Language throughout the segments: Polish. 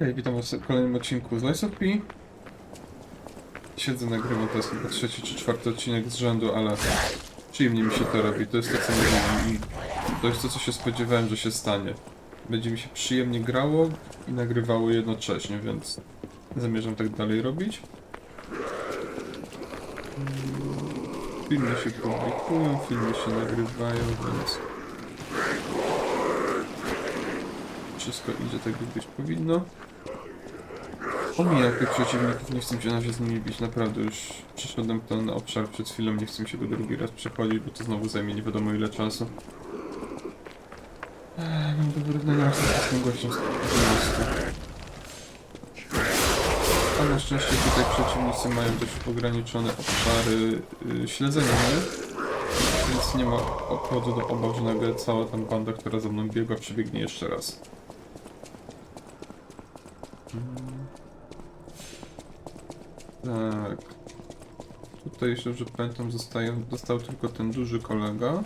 Hej, witam was w kolejnym odcinku z Lies of P. Siedzę, nagrywam, to jest chyba trzeci czy czwarty odcinek z rzędu, ale przyjemnie mi się to robi. To jest to, co mówiłem i to jest to, co się spodziewałem, że się stanie. Będzie mi się przyjemnie grało i nagrywało jednocześnie, więc zamierzam tak dalej robić. Filmy się publikują, filmy się nagrywają, więc wszystko idzie tak, jak być powinno. Omijam tych przeciwników, nie chcę się na razie z nimi bić, naprawdę już przeszedłem ten obszar przed chwilą, nie chcę się go drugi raz przechodzić, bo to znowu zajmie nie wiadomo ile czasu. Ech, Mam do wyrównania z tym gościem z 15. A na szczęście tutaj przeciwnicy mają dość ograniczone obszary yy, śledzenia mnie, więc nie ma powodu do obaw, że nagle cała tam banda, która za mną biegła, przebiegnie jeszcze raz. Tak. Tutaj, jeśli dobrze pamiętam, zostaje, został tylko ten duży kolega.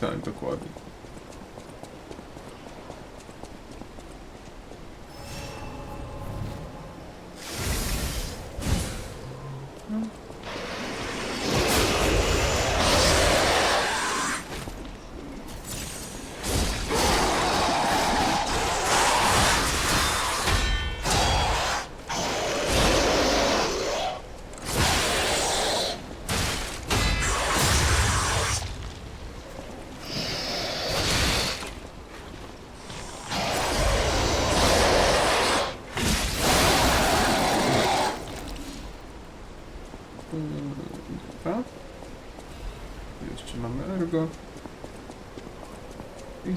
Tak, dokładnie.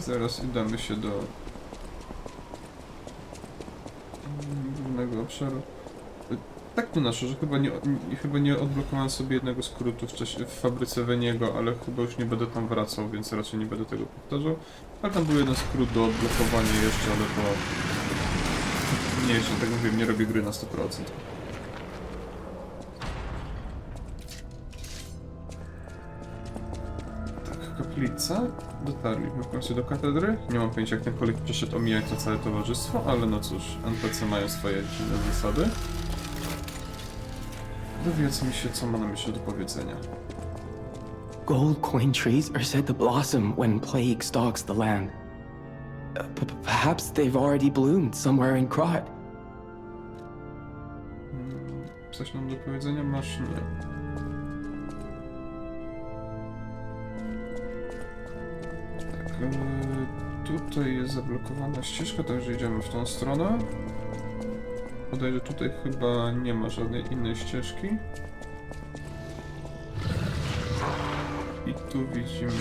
Zaraz udamy się do głównego obszaru. Y, Tak to nasze, że chyba nie, nie, chyba nie odblokowałem sobie jednego skrótu wcześniej w fabryce Weniego, ale chyba już nie będę tam wracał, więc raczej nie będę tego powtarzał. Ale tam był jeden skrót do odblokowania jeszcze, ale to nie jeszcze, tak mówię, nie robię gry na 100%. Tak, kaplica. Dotarliśmy w końcu do katedry. Nie mam pojęcia, jak ten koleś przeszedł omijać to całe towarzystwo, ale no cóż, NPC mają swoje dziwne zasady. Dowiedzmy się, co ma na myśli do powiedzenia. Gold coin trees are said to blossom when plague stalks the land. P- perhaps they've already bloomed somewhere in Krot. Mm, Coś nam do powiedzenia masz? Nie. Tutaj jest zablokowana ścieżka, także idziemy w tą stronę. Podejrzę, tutaj chyba nie ma żadnej innej ścieżki. I tu widzimy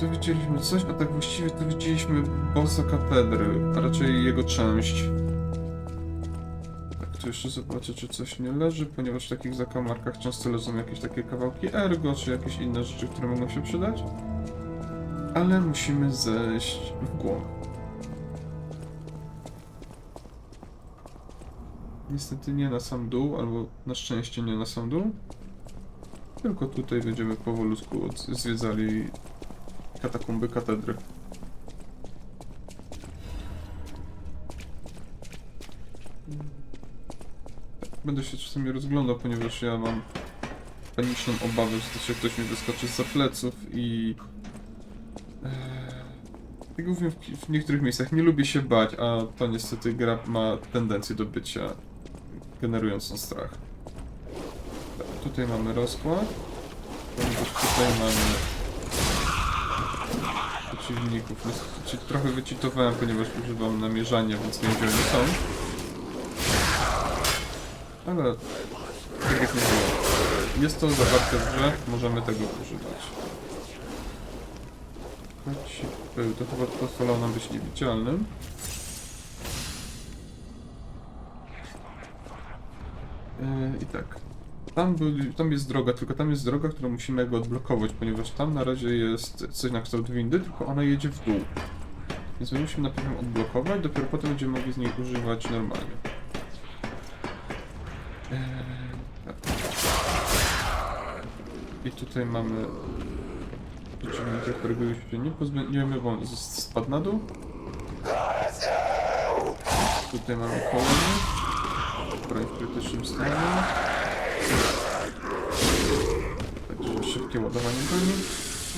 Tu widzieliśmy coś, a tak właściwie to widzieliśmy bossa katedry, a raczej jego część. Tak, tu jeszcze zobaczę, czy coś nie leży, ponieważ w takich zakamarkach często leżą jakieś takie kawałki ergo, czy jakieś inne rzeczy, które mogą się przydać. Ale musimy zejść w głąb. Niestety nie na sam dół, albo na szczęście nie na sam dół. Tylko tutaj będziemy powolutku zwiedzali katakumby katedry. Będę się czasami rozglądał, ponieważ ja mam paniczną obawę, że to się ktoś mi wyskoczy za pleców i... Eee, mówię, w, niektórych miejscach nie lubię się bać, a to niestety gra ma tendencję do bycia generującą strach. Tutaj mamy rozkład. Tutaj mamy przeciwników. Znaczy, trochę wycitowałem, ponieważ używam namierzania, więc nie wiem gdzie oni są. Ale tak jak mówiłem, jest to zawarte w grze, możemy tego używać. Choć był, to chyba pozwalało nam być niewidzialnym. Yy, I tak. Tam, byli, tam jest droga, tylko tam jest droga, którą musimy jakby odblokować, ponieważ tam na razie jest coś na kształt windy, tylko ona jedzie w dół. Więc my musimy najpierw ją odblokować, dopiero potem będziemy mogli z niej używać normalnie. Eee. I tutaj mamy przeciwnika, którego już się nie pozbędziemy, bo on spadł na dół. Tutaj mamy kolejny. Broń w krytycznym stanie. Także szybkie ładowanie broni.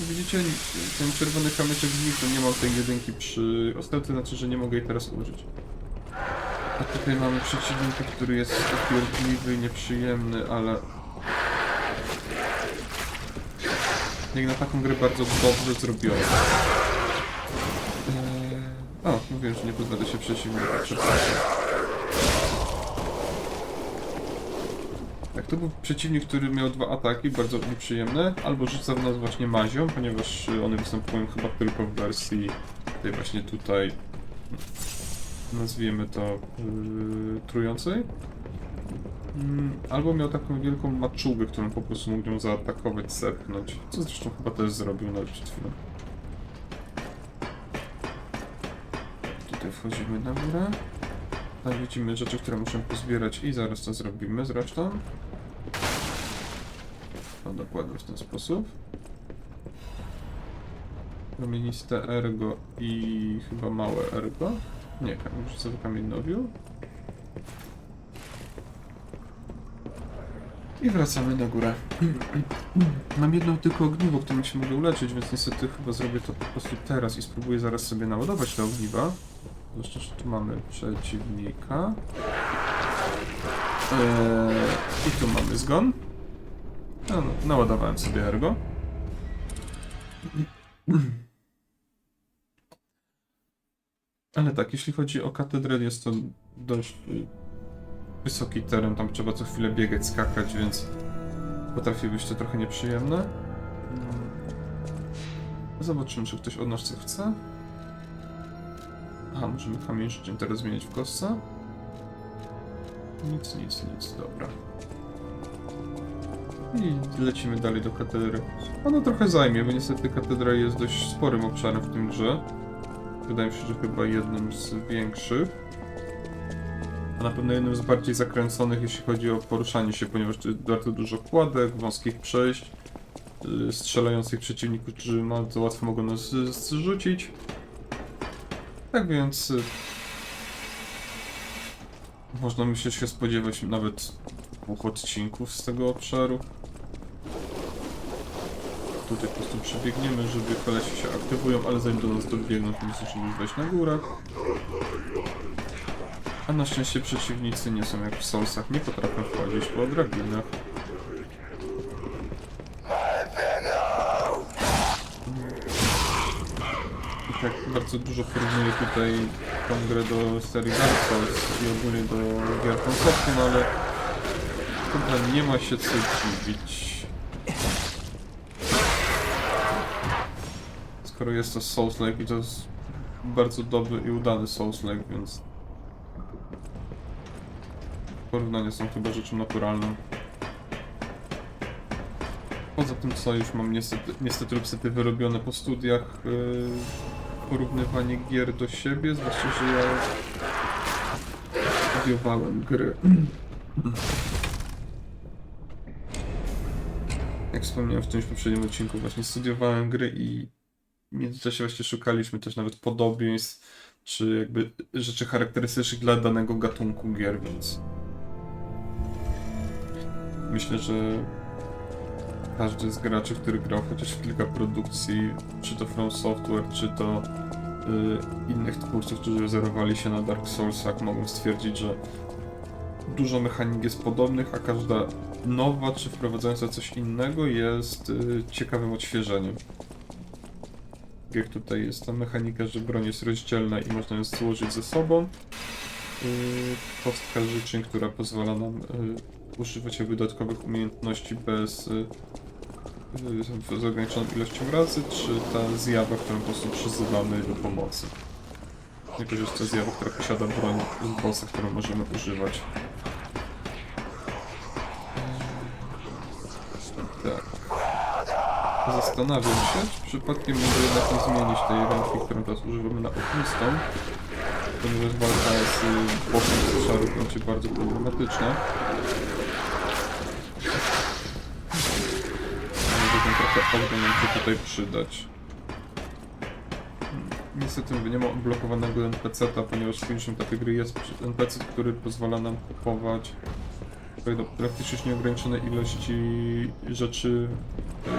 Widzicie, ten czerwony kamyczek zniknął, nie mam tej jedynki przy ostatnie, znaczy, że nie mogę jej teraz użyć. A tutaj mamy przeciwnika, który jest upierdliwy i nieprzyjemny, ale... Jak na taką grę bardzo dobrze zrobione. Eee... O, mówiłem, że nie pozbędę się przeciwnika, przepraszam. Tak, to był przeciwnik, który miał dwa ataki, bardzo nieprzyjemne, albo rzucał w nas właśnie mazią, ponieważ y, one występują chyba tylko w wersji tej właśnie tutaj, nazwijmy to, yy, trującej. Mm, Albo miał taką wielką maczugę, którą po prostu mógł ją zaatakować, zepchnąć, co zresztą chyba też zrobił nawet przed chwilą. Tutaj wchodzimy na górę. Widzimy rzeczy, które muszę pozbierać i zaraz to zrobimy zresztą. No dokładnie w ten sposób. Promieniste ergo i chyba małe ergo. Nie, już co kamiennowiu. I wracamy na górę. Mam jedno tylko ogniwo, którym się mogę uleczyć, więc niestety chyba zrobię to po prostu teraz i spróbuję zaraz sobie naładować te ogniwa. Zwłaszcza, że tu mamy przeciwnika. Eee, I tu mamy zgon. No, no, naładowałem sobie ergo. Ale tak, jeśli chodzi o katedrę, jest to dość y, wysoki teren, tam trzeba co chwilę biegać, skakać, więc potrafi być to trochę nieprzyjemne. Mm. Zobaczymy, czy ktoś od nas chce. Aha, możemy kamień teraz zmienić w kostce. Nic, nic, nic, dobra. I lecimy dalej do katedry. Ono trochę zajmie, bo niestety katedra jest dość sporym obszarem w tym grze. Wydaje mi się, że chyba jednym z większych. A na pewno jednym z bardziej zakręconych, jeśli chodzi o poruszanie się, ponieważ tu jest bardzo dużo kładek, wąskich przejść, yy, strzelających przeciwników, którzy bardzo łatwo mogą nas zrzucić. Tak więc... y, Można myślę się spodziewać nawet dwóch odcinków z tego obszaru. Tutaj po prostu przebiegniemy, żeby kolesi się aktywują, ale zanim do nas dobiegną, to musimy wejść na górę. A na szczęście przeciwnicy nie są jak w Soulsach, nie potrafią wchodzić po drabinach. I tak bardzo dużo porównuję tutaj tą grę do serii Dark Souls i ogólnie do gier konsolowych, no ale chyba nie ma się co dziwić. Skoro jest to Souls-like i to jest bardzo dobry i udany Souls-like, więc porównania są chyba rzeczą naturalną. Poza tym, co już mam niestety, niestety lub wyrobione po studiach, yy, porównywanie gier do siebie, zwłaszcza, że ja studiowałem gry. Jak wspomniałem w którymś poprzednim odcinku, właśnie studiowałem gry i w międzyczasie właśnie szukaliśmy też nawet podobieństw, czy jakby rzeczy charakterystycznych dla danego gatunku gier, więc myślę, że każdy z graczy, który grał chociaż w kilka produkcji, czy to From Software, czy to y, innych twórców, którzy wzorowali się na Dark Soulsach, mogą stwierdzić, że dużo mechanik jest podobnych, a każda nowa czy wprowadzająca coś innego jest y, ciekawym odświeżeniem. Jak tutaj jest ta mechanika, że broń jest rozdzielna i można ją złożyć ze sobą. Yy, kostka życzeń, która pozwala nam y, używać dodatkowych umiejętności bez y, y, z ograniczoną ilością razy, czy ta zjawa, którą po prostu przyzywamy do pomocy. Jako, że jest to zjawa, która posiada broń z bossa, którą możemy używać. Tak. Zastanawiam się, czy przypadkiem może jednak nie zmienić tej ręki, którą teraz używamy na ognistą, ponieważ walka z bokiem z obszaru będzie bardzo problematyczna. Nam się tutaj przydać. Niestety nie ma odblokowanego NPC-a, ponieważ finishem tej gry jest NPC, który pozwala nam kupować pra- praktycznie nieograniczone ilości rzeczy yy,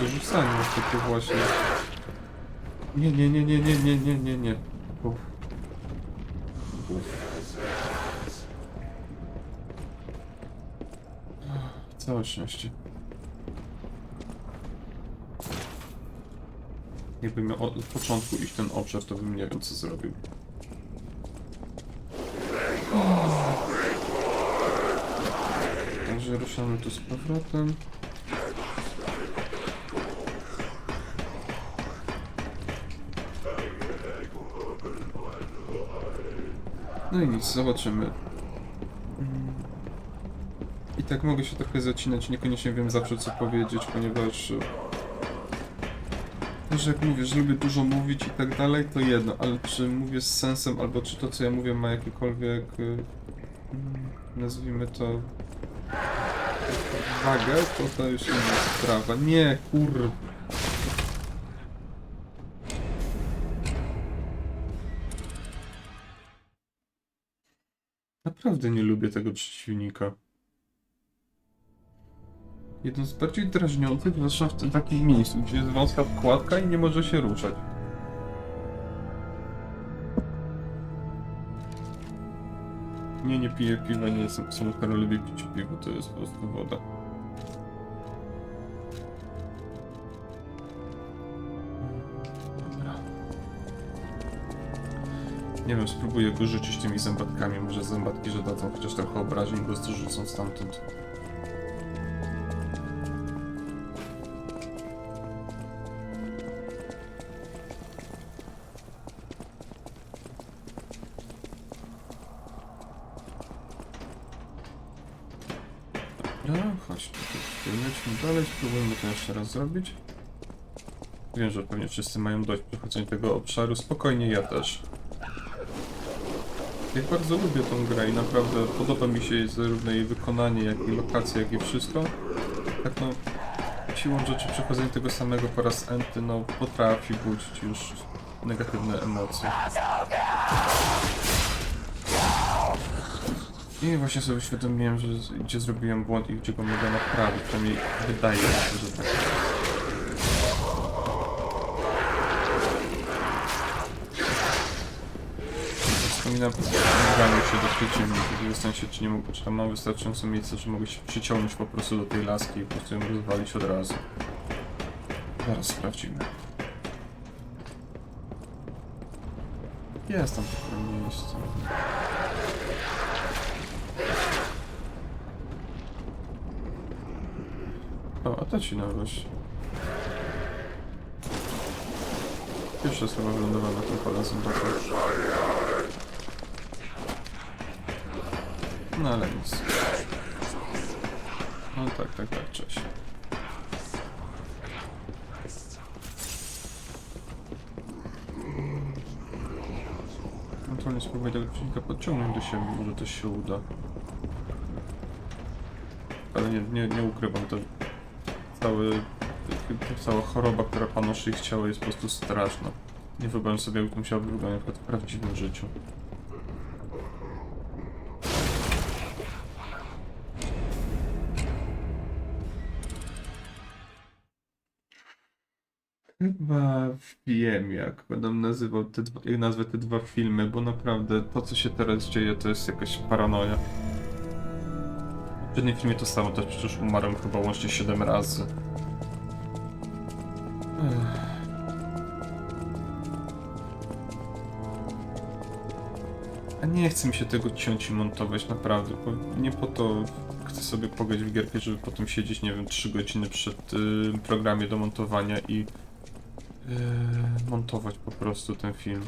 do rzucania. To właśnie... Nie, nie, nie, nie, nie, nie, nie, nie, nie. Uf. Uf. Całe szczęście. Jakbym miał od początku iść ten obszar, to bym nie wiem co zrobił. Także ruszamy tu z powrotem. No i nic, zobaczymy. I tak mogę się trochę zacinać, niekoniecznie wiem zawsze co powiedzieć, ponieważ... e, Że jak mówię, że lubię dużo mówić i tak dalej, to jedno, ale czy mówię z sensem, albo czy to co ja mówię ma jakiekolwiek... y, mm, nazwijmy to... wagę, to to już inna sprawa. Nie, kur... Naprawdę nie lubię tego przeciwnika. Jeden z bardziej drażniących, zwłaszcza w tym takim miejscu, gdzie jest wąska wkładka i nie może się ruszać. Nie, nie piję piwa, nie jestem absolutnie lubię pić piwo, to jest po prostu woda. Dobra. Nie wiem, spróbuję go rzucić tymi zębatkami, może zębatki, że dadzą chociaż trochę obrażeń, bo zrzucą stamtąd. No, chodź, tutaj lecimy dalej, spróbujmy to jeszcze raz zrobić. Wiem, że pewnie wszyscy mają dość przechodzenia tego obszaru, spokojnie ja też. Ja bardzo lubię tą grę i naprawdę podoba mi się zarówno jej wykonanie, jak i lokacje, jak i wszystko. Tak no, siłą rzeczy przechodzenie tego samego po raz enty, no potrafi budzić już negatywne emocje. I właśnie sobie uświadomiłem, że gdzie zrobiłem błąd i gdzie go mogę naprawić. Wydaje mi się, że tak. Wspominam o ściąganiu się do przeciwników, w sensie czy nie mogę, czy tam mam wystarczająco miejsca, że mogę się przyciągnąć po prostu do tej laski i po prostu ją rozwalić od razu. Zaraz sprawdzimy. Jest tam takie miejsce. O, a to ci nowość. Pierwszy raz chyba wylądowałem na tym pole zębaka. No ale nic. No tak, tak, tak, cześć. Ewentualnie spróbuję tego przeciwnika podciągnąć do siebie, może też się uda. Ale nie, nie, nie ukrywam, to cały, cała choroba, która panoszy ich ciało jest po prostu straszna. Nie wyobrażam sobie, jak to wyglądać w prawdziwym życiu. Chyba wiem, jak będę nazywał te jak nazwę te dwa filmy, bo naprawdę to, co się teraz dzieje, to jest jakaś paranoja. W poprzednim filmie to samo, też przecież umarłem chyba łącznie 7 razy. A nie chce mi się tego ciąć i montować, naprawdę, bo nie po to chcę sobie pograć w gierkę, żeby potem siedzieć, nie wiem, 3 godziny przed y, programie do montowania i y, montować po prostu ten film.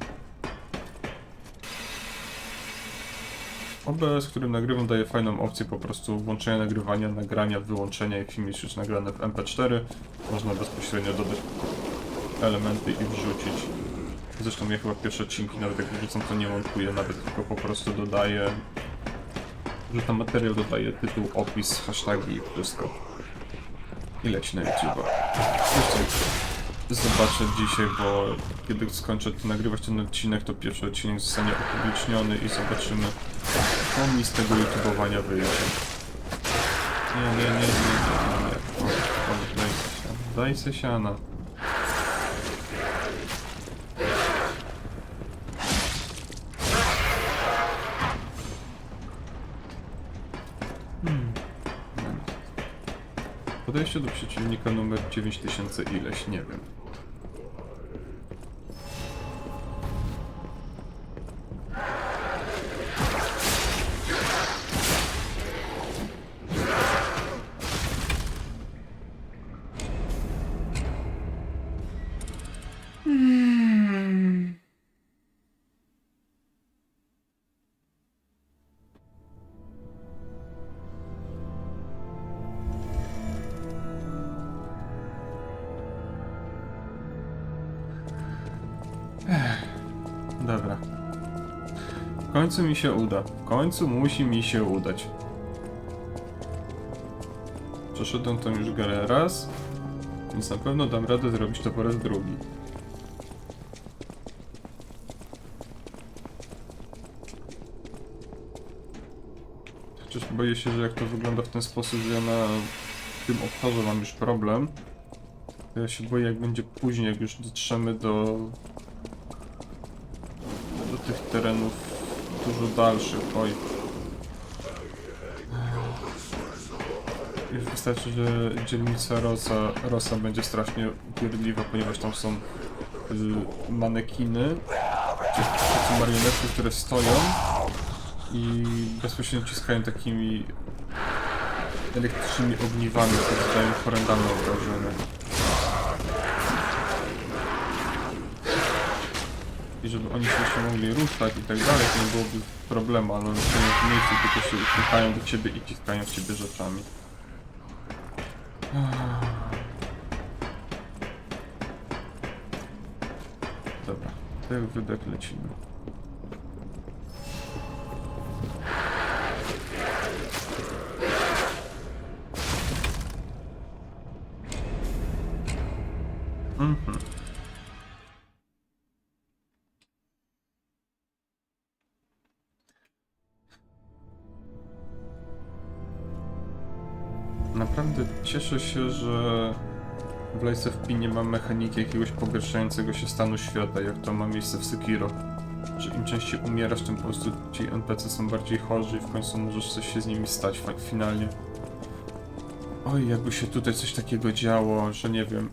OBS, którym nagrywam, daje fajną opcję po prostu włączenia nagrywania, nagrania, wyłączenia, jak film już nagrany w MP4. Można bezpośrednio dodać elementy i wrzucić. Zresztą ja chyba pierwsze odcinki, nawet jak wrzucam, to nie montuję, nawet tylko po prostu dodaję... Wrzucam materiał, dodaję tytuł, opis, hashtagi i wszystko. I leci na YouTube'a. Zresztą zobaczę dzisiaj, bo kiedy skończę tu nagrywać ten odcinek, to pierwszy odcinek zostanie opubliczniony i zobaczymy, co mi z tego YouTubeowania wyjdzie. Nie, nie, nie, nie, nie, nie, nie. O, o, daj se siana. Daj se siana. Hmm. Moment. Podejście do przeciwnika numer 9000 ileś, nie wiem. Dobra. W końcu mi się uda. W końcu musi mi się udać. Przeszedłem tą już grę raz, więc na pewno dam radę zrobić to po raz drugi. Chociaż boję się, że jak to wygląda w ten sposób, że ja na tym obszarze mam już problem, ja się boję jak będzie później, jak już dotrzemy do terenów dużo dalszych. Oj. Już wystarczy, że dzielnica Rosa, Rosa będzie strasznie upierdliwa, ponieważ tam są y, manekiny, czy takie marionetki, które stoją i bezpośrednio ciskają takimi elektrycznymi ogniwami, które zadają horrendalne obrażenia. Żeby oni się jeszcze mogli ruszać i tak dalej, to nie byłoby problemu, ale oni stoją w miejscu, tylko się uśmiechają do ciebie i ciskają w ciebie rzeczami. Dobra, jak wydech lecimy. Naprawdę cieszę się, że w Lies of P nie ma mechaniki jakiegoś pogarszającego się stanu świata, jak to ma miejsce w Sekiro. Że im częściej umierasz, tym po prostu ci NPC są bardziej chorzy i w końcu możesz coś się z nimi stać finalnie. Oj, jakby się tutaj coś takiego działo, że nie wiem,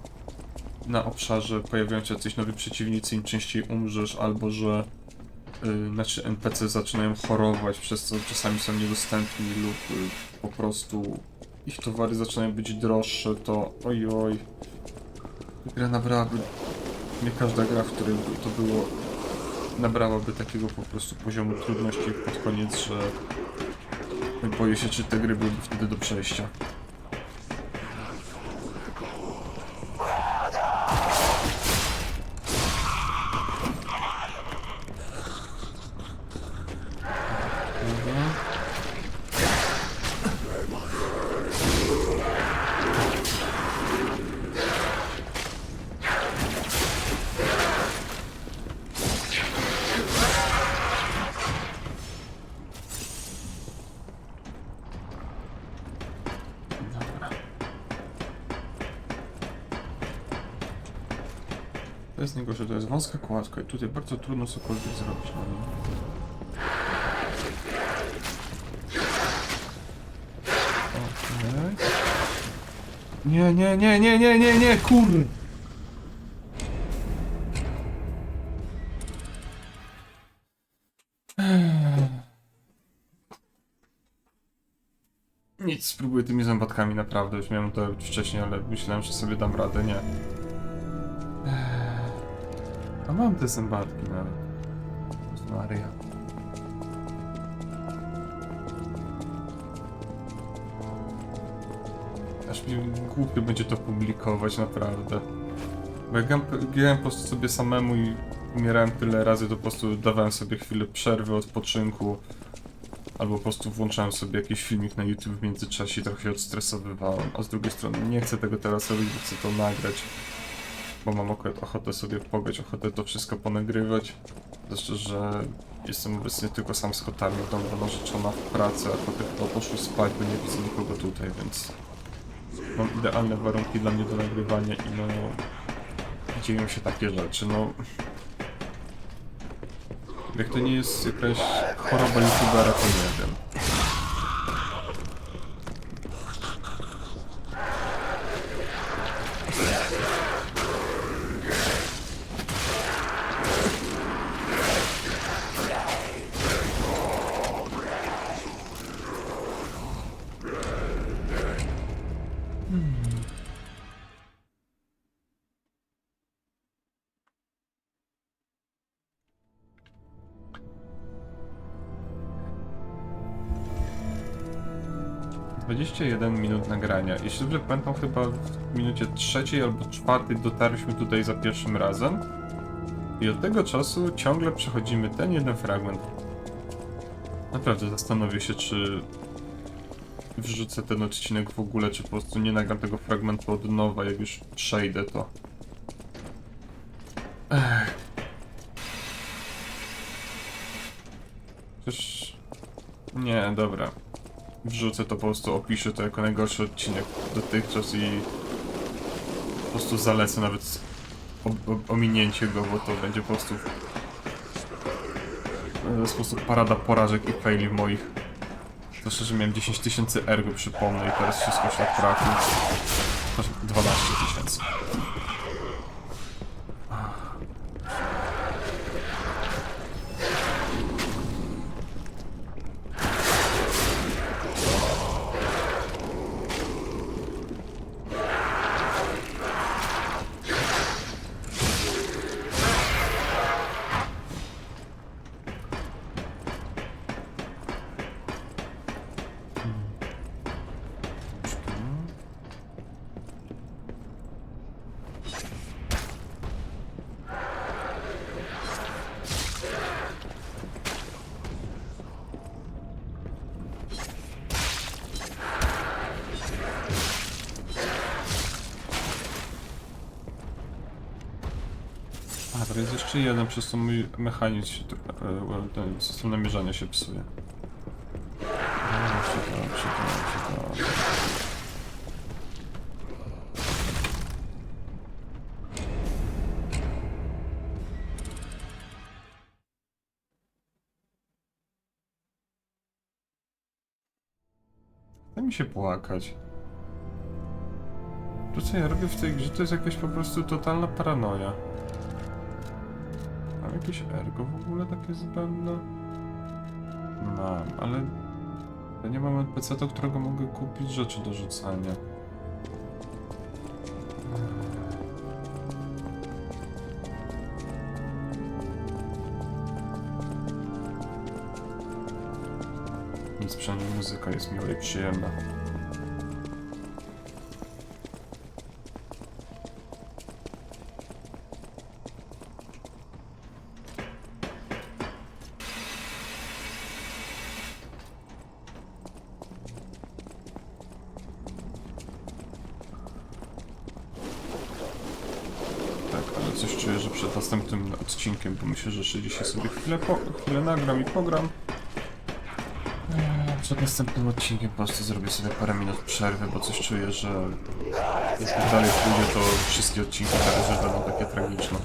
na obszarze pojawiają się jacyś nowi przeciwnicy, im częściej umrzesz, albo że y, znaczy NPC zaczynają chorować, przez co czasami są niedostępni lub y, po prostu ich towary zaczynają być droższe, to oj oj. Gra nabrałaby, nie każda gra, w której to było, nabrałaby takiego po prostu poziomu trudności pod koniec, że boję się, czy te gry byłyby wtedy do przejścia. Wąska kładka i tutaj bardzo trudno cokolwiek zrobić na nim. Okej. Nie, nie, nie, nie, nie, nie, nie, kur... Nic, spróbuję tymi zębatkami naprawdę. Już miałem to robić wcześniej, ale myślałem, że sobie dam radę. Nie mam te zębatki nawet. Maria. Aż mi głupio będzie to publikować, naprawdę. Bo jak grałem po prostu sobie samemu i umierałem tyle razy, to po prostu dawałem sobie chwilę przerwy, odpoczynku. Albo po prostu włączałem sobie jakiś filmik na YouTube w międzyczasie i trochę się odstresowywałem. A z drugiej strony nie chcę tego teraz robić, bo chcę to nagrać. Bo mam ochotę sobie pograć, ochotę to wszystko ponagrywać. Zwłaszcza, że jestem obecnie tylko sam z kotami w domu, narzeczona w pracy, a koty chyba poszły spać, bo nie widzę nikogo tutaj, więc mam idealne warunki dla mnie do nagrywania i no dzieją się takie rzeczy, no jak to nie jest jakaś choroba youtubera, to nie wiem. Dwadzieścia jeden minut nagrania. Jeśli dobrze pamiętam, chyba w minucie trzeciej albo czwartej dotarliśmy tutaj za pierwszym razem. I od tego czasu ciągle przechodzimy ten jeden fragment. Naprawdę zastanowię się, czy wrzucę ten odcinek w ogóle, czy po prostu nie nagram tego fragmentu od nowa, jak już przejdę to. Ech. Przecież... Nie, dobra. Wrzucę to po prostu, opiszę to jako najgorszy odcinek dotychczas i po prostu zalecę nawet ominięcie go, bo to będzie po prostu w sposób parada porażek i faili moich. Zwłaszcza, że miałem 10 tysięcy ergo, przypomnę, i teraz wszystko szlak trafi. Znaczy, 12 tysięcy. Jest jeszcze jeden, przez co mój mechanizm się, e, ten system namierzania się psuje. Dobrze, mi się płakać. To co ja robię w tej grze to jest jakaś po prostu totalna paranoja. Jakieś ergo w ogóle takie zbędne? Mam, ale ja nie mam NPC, do którego mogę kupić rzeczy do rzucania. Więc przynajmniej muzyka jest miła i przyjemna. Tak, ale coś czuję, że przed następnym odcinkiem, bo myślę, że jeszcze dzisiaj sobie chwilę, po, chwilę nagram i pogram. Eee, Przed następnym odcinkiem po prostu zrobię sobie parę minut przerwy, bo coś czuję, że jak tak dalej pójdzie, to wszystkie odcinki teraz już będą takie tragiczne.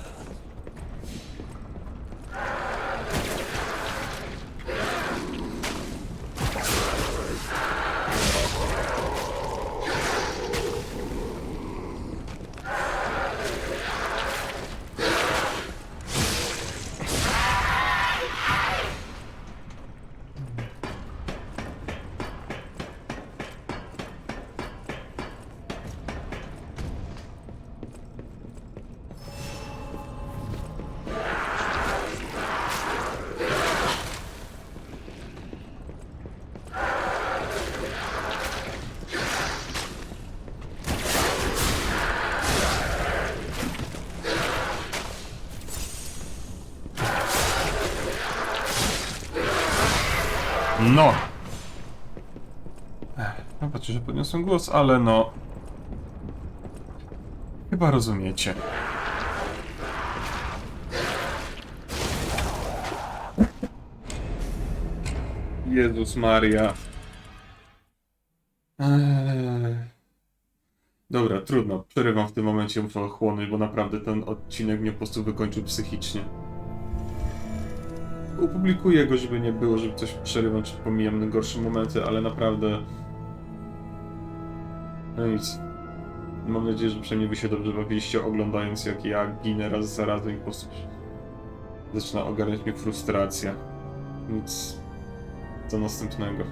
No! Ech, Zobaczcie, że podniosłem głos, ale no... Chyba rozumiecie. Jezus Maria. Eee. Dobra, trudno. Przerywam w tym momencie, muszę ochłonąć, bo naprawdę ten odcinek mnie po prostu wykończył psychicznie. Upublikuję go, żeby nie było, żeby coś przerywam, czy pomijam najgorsze momenty, ale naprawdę... No nic. Mam nadzieję, że przynajmniej wy się dobrze bawiliście oglądając jak ja ginę raz za razem i po prostu zaczyna ogarniać mnie frustracja. Nic. Do następnego.